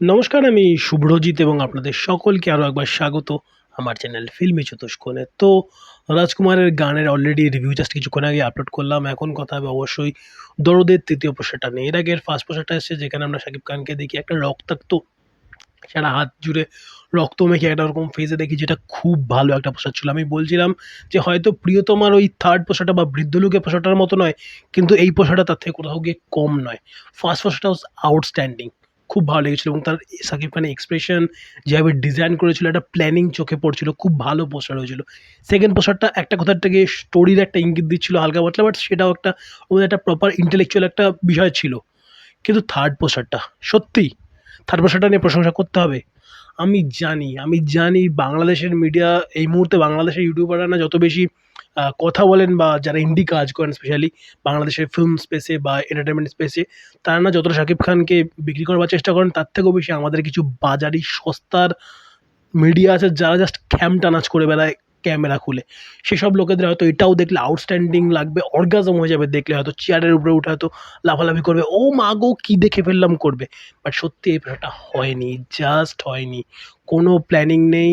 নমস্কার, আমি শুভ্রজিৎ এবং আপনাদের সকলকে আরও একবার স্বাগত আমার চ্যানেল ফিল্মি চতুষ্কোণে। তো রাজকুমারের গানের অলরেডি রিভিউ জাস্ট কিছুক্ষণ আগে আপলোড করলাম। এখন কথা হবে অবশ্যই দরদের তৃতীয় পোশাকটা নিয়ে। এর আগের ফার্স্ট পোশাকটা এসেছে যেখানে আমরা শাকিব খানকে দেখি একটা রক্তাক্ত, সারা হাত জুড়ে রক্ত মেখে একটা ওরকম ফেজে দেখি যেটা খুব ভালো একটা পোশাক ছিল। আমি বলছিলাম যে হয়তো প্রিয়তমার ওই থার্ড পোশাকটা বা বৃদ্ধ লোকের পোশাকটার মতো নয়, কিন্তু এই পোশাকটা তার থেকে কোথাও গিয়ে কম নয়। ফার্স্ট ওয়াজ আউটস্ট্যান্ডিং খুব ভালো লেগেছিলো এবং তার সাকিব খানের এক্সপ্রেশন যেভাবে ডিজাইন করেছিল, একটা প্ল্যানিং চোখে পড়ছিল, খুব ভালো পোস্টার হয়েছিল। সেকেন্ড পোস্টারটা একটা কথার থেকে স্টোরির একটা ইঙ্গিত দিচ্ছিল হালকা পাতলা বাট সেটাও একটা ওদের একটা প্রপার ইন্টেলেকচুয়াল একটা বিষয় ছিল। কিন্তু থার্ড পোস্টারটা সত্যি থার্ড পোস্টারটা নিয়ে প্রশংসা করতে হবে। আমি জানি আমি জানি বাংলাদেশের মিডিয়া এই মুহূর্তে বাংলাদেশের ইউটিউবাররা না যত বেশি কথা বলেন বা যারা ইন্ডি কাজ করেন স্পেশালি বাংলাদেশের ফিল্ম স্পেসে বা এন্টারটেনমেন্ট স্পেসে তারা না যতটা শাকিব খানকে বিক্রি করবার চেষ্টা করেন, তার থেকেও বেশি আমাদের কিছু বাজারি সস্তার মিডিয়া আছে যারা জাস্ট খ্যাম টানাজ করে বেড়ায় ক্যামেরা খুলে। সেসব লোকেদের হয়তো এটাও দেখলে আউটস্ট্যান্ডিং লাগবে অর্গাজম হয়ে যাবে দেখলে, হয়তো চেয়ারের উপরে উঠে হয়তো লাফালাফি করবে, ও মা গো, কী দেখে ফেললাম করবে। বাট সত্যি এই বিষয়টা হয়নি জাস্ট হয়নি। কোনো প্ল্যানিং নেই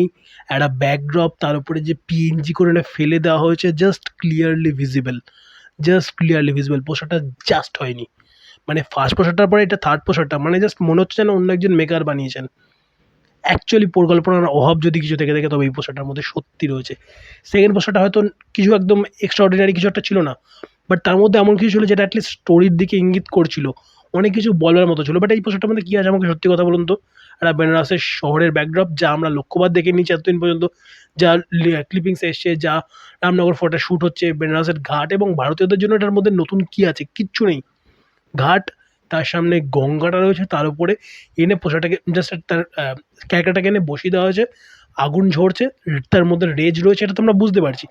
একটা ব্যাকড্রপ তার উপরে যে পিএনজি করে না ফেলে দেওয়া হয়েছে just clearly visible just clearly visible পোশাকটা জাস্ট হয়নি। মানে ফার্স্ট পোশাকটার পরে এটা থার্ড পোশাকটা মানে জাস্ট মনে হচ্ছে যেন অন্য একজন মেকার বানিয়েছেন। অ্যাকচুয়ালি পরিকল্পনার অভাব যদি কিছু থেকে থাকে, তবে এই পোশাকটার মধ্যে সত্যি রয়েছে। সেকেন্ড পোশাকটা হয়তো কিছু একদম এক্সট্রা অর্ডিনারি কিছু একটা ছিল না বাট তার মধ্যে এমন কিছু ছিল যেটা অ্যাটলিস্ট স্টোরির দিকে ইঙ্গিত করছিল। অনেক কিছু বলার মতো ছিল বাট এই পোশাকটার মধ্যে কী আছে আমাকে সত্যি কথা বলুন তো? একটা বেনারসের শহরের ব্যাকড্রপ যা আমরা লক্ষ্যবাদ দেখে নিয়েছি এতদিন পর্যন্ত, যা ক্লিপিংস এসছে, যা রামনগর ফোর্টে শ্যুট হচ্ছে, বেনারসের ঘাট এবং ভারতীয়দের জন্য এটার মধ্যে নতুন কী আছে? কিচ্ছু নেই। ঘাট তার সামনে গঙ্গাটা রয়েছে, তার উপরে এনে পোশাকটাকে জাস্ট তার ক্যারেক্টারটাকে এনে বসিয়ে দেওয়া হয়েছে, আগুন ঝরছে, তার মধ্যে রেজ রয়েছে, এটা তো আমরা বুঝতে পারছি।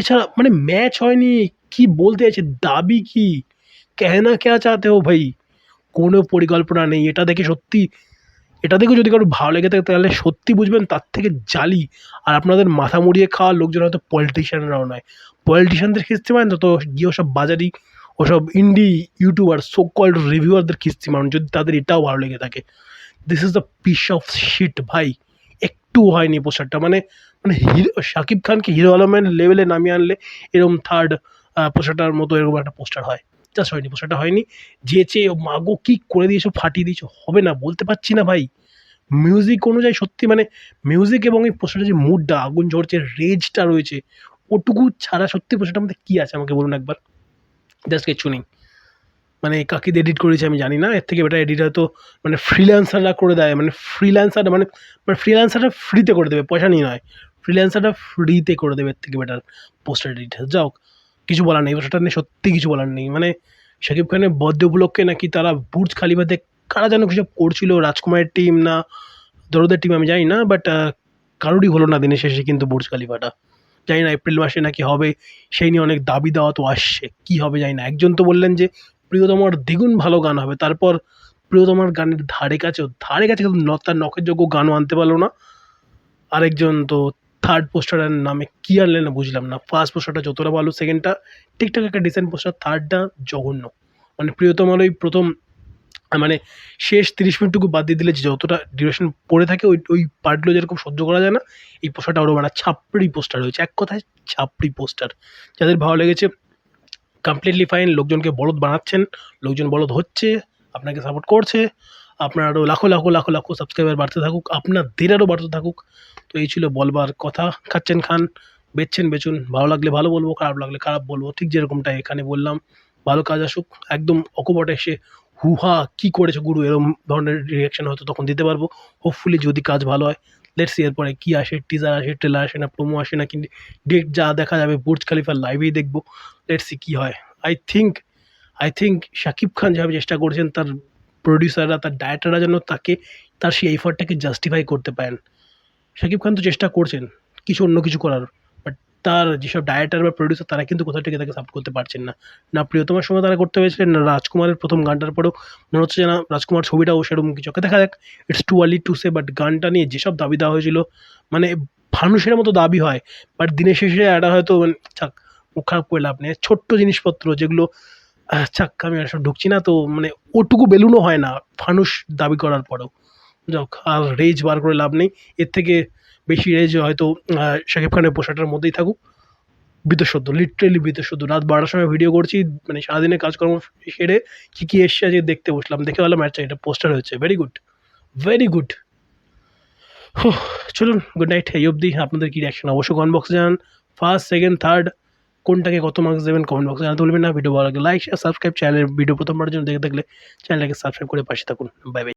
এছাড়া মানে ম্যাচ হয়নি, কি বলতে চাইছে, দাবি কি? কেনা কেয়া চাতে হো ভাই? কোনো পরিকল্পনা নেই, এটা দেখে সত্যি, এটা দেখে যদি কারও ভালো লেগে থাকে, তাহলে সত্যি বুঝবেন তার থেকে জালি। আর আপনাদের মাথা মুড়িয়ে খাওয়া লোকজন হয়তো পলিটিশিয়ানরাও নয়। পলিটিশিয়ানদের খিস্তি মানে তো গিয়ে ওসব বাজারি ওসব ইন্ডি ইউটিউবার সো কল্ড রিভিউয়ারদের খিস্তি মানুষ, যদি তাদের এটাও ভালো লেগে থাকে। This is the piece of shit ভাই। একটু হয়নি পোস্টারটা মানে মানে হিরো শাকিব খানকে হিরো আলমের লেভেলে নামিয়ে আনলে এরকম থার্ড পোস্টারটার মতো এরকম একটা পোস্টার হয়। জাস্ট হয়নি পোস্টারটা হয়নি। যেচে মাগো কী করে দিয়েছ, ফাটিয়ে দিয়েছ? হবে না, বলতে পারছি না, ভাই। মিউজিক অনুযায়ী সত্যি মানে মিউজিক এবং এই পোস্টারের যে মুডটা আগুন ঝরছে রেজটা রয়েছে, ওটুকু ছাড়া সত্যি পোস্টারটার মধ্যে কী আছে আমাকে বলুন একবার? জাস্ট কিচ্ছু নেই মানে কাকিদের এডিট করেছে আমি জানি না। এর থেকে বেটার এডিট হয়তো মানে ফ্রিল্যান্সাররা করে দেয়। মানে ফ্রিল্যান্সার মানে মানে ফ্রিল্যান্সাররা ফ্রিতে করে দেবে, পয়সা নিয়ে নয়। ফ্রিল্যান্সাররা ফ্রিতে করে দেবে, এর থেকে বেটার পোস্টার এডিট যাও কিছু বলার নেই। সেটা নিয়ে সত্যি কিছু বলার নেই। মানে শাকিব খানের বার্থডে উপলক্ষে নাকি তারা বুর্জ খালিফাতে কারা যেন কিছু করছিল, রাজকুমারের টিম না, দরদের টিম আমি জানি না বাট কারোরই হলো না দিনের শেষে কিন্তু বুর্জ খালিফাটা। জানি না এপ্রিল মাসে নাকি হবে, সেই নিয়ে অনেক দাবি দেওয়া তো আসছে। কী হবে জানি না। একজন তো বললেন যে প্রিয়তমার দ্বিগুণ ভালো গান হবে। তারপর প্রিয়তমার গানের ধারে কাছেও ধারে কাছে কিন্তু তার নখের যোগ্য গানও আনতে পারল না। আরেকজন তো থার্ড পোস্টারের নামে কী আনলেন না বুঝলাম না। ফার্স্ট পোস্টারটা যতটা ভালো সেকেন্ডটা ঠিকঠাক একটা ডিসেন্ট পোস্টার থার্ডটা জঘন্য। মানে প্রিয়তমার ওই প্রথম মানে শেষ তিরিশ মিনিটটুকু বাদ দিয়ে দিলে যতটা ডিউরেশন পড়ে থাকে, ওই ওই পার্টগুলো যেরকম সহ্য করা যায় না, এই পোস্টারটা আরও একটা ছাপড়ি পোস্টার হয়েছে এক কথায় ছাপড়ি পোস্টার। যাদের ভালো লেগেছে কমপ্লিটলি ফাইন লোকজনকে বলদ বানাচ্ছেন, লোকজন বলদ হচ্ছে, আপনাকে সাপোর্ট করছে, আপনার আরও লাখো লাখো লাখো লাখো সাবস্ক্রাইবার বাড়তে থাকুক, আপনাদের আরও বাড়তে থাকুক। তো এই ছিল বলবার কথা। খাচ্ছেন খান, বেচছেন বেচুন, ভালো লাগলে ভালো বলব, খারাপ লাগলে খারাপ বলব। ঠিক যেরকমটা এখানে বললাম, ভালো কাজ আসুক, একদম অকপটে এসে হুহা, কী করেছে গুরু? এরকম ধরনের রিয়াকশন হয়তো তখন দিতে পারব। হোপফুলি যদি কাজ ভালো হয় লেটস এরপরে কী আসে টিজার আসে ট্রেলার আসে না প্রোমো আসে না কিন্তু ডেট যা দেখা যাবে বুর্জ খালিফার লাইভেই দেখব। লেটস সি কী হয়। I think I think Shakib Khan যেভাবে চেষ্টা করেছেন, তার প্রডিউসাররা তার ডায়েটাররা যেন তাকে, তার সেই এফার্টটাকে জাস্টিফাই করতে পারেন। শাকিব খান তো চেষ্টা করছেন, কিছু অন্য কিছু করার। তার যেসব ডায়েটার বা প্রডিউসার তারা কিন্তু কোথাও থেকে তাকে সাপোর্ট করতে পারছেন না। না প্রিয়তমার সময় তারা করতে পেরেছিলেন, না রাজকুমারের প্রথম গানটার পরেও। মনে হচ্ছে না রাজকুমার ছবিটাও সেরকম কিছু দেখা যাক it's too early to say but গানটা নিয়ে যেসব দাবি দেওয়া হয়েছিল মানে মানুষের মতো দাবি হয় বাট দিনের শেষে একটা হয়তো মানে থাক মুখ খারাপ করে লাভ নেই। ছোট্ট জিনিসপত্র যেগুলো চাক, আমি আর সব ঢুকছি না, তো মানে ওটুকু বেলুনও হয় না ফানুস দাবি করার পরেও। যাক, আর রেজ বার করে লাভ নেই। এর থেকে বেশি রেজ হয়তো শাকিব খানের পোশাকটার মধ্যেই থাকুক। বিতসদ্য লিটারেলি বিতসদ্য রাত বারোটার সময় ভিডিও করছি মানে সারাদিনে কাজকর্ম সেরে কী কী এসছে আজকে দেখতে বসলাম। দেখে ভালো ম্যাচটা এটা পোস্টার হয়েছে। ভেরি গুড ভেরি গুড চলুন গুড নাইট এই অবধি। আপনাদের কী রিয়াকশন অবশ্যই কমেন্ট বক্সে জানান। ফার্স্ট সেকেন্ড থার্ড কোনটাকে কত মার্কস দেবেন কমেন্ট বক্সে জানাতে ভুলবেন না। ভিডিও ভালো লাগে লাইক শেয়ার সাবস্ক্রাইব চ্যানেলের ভিডিও প্রথমবারের জন্য দেখে থাকলে চ্যানেলটাকে সাবস্ক্রাইব করে পাশে থাকুন। Bye bye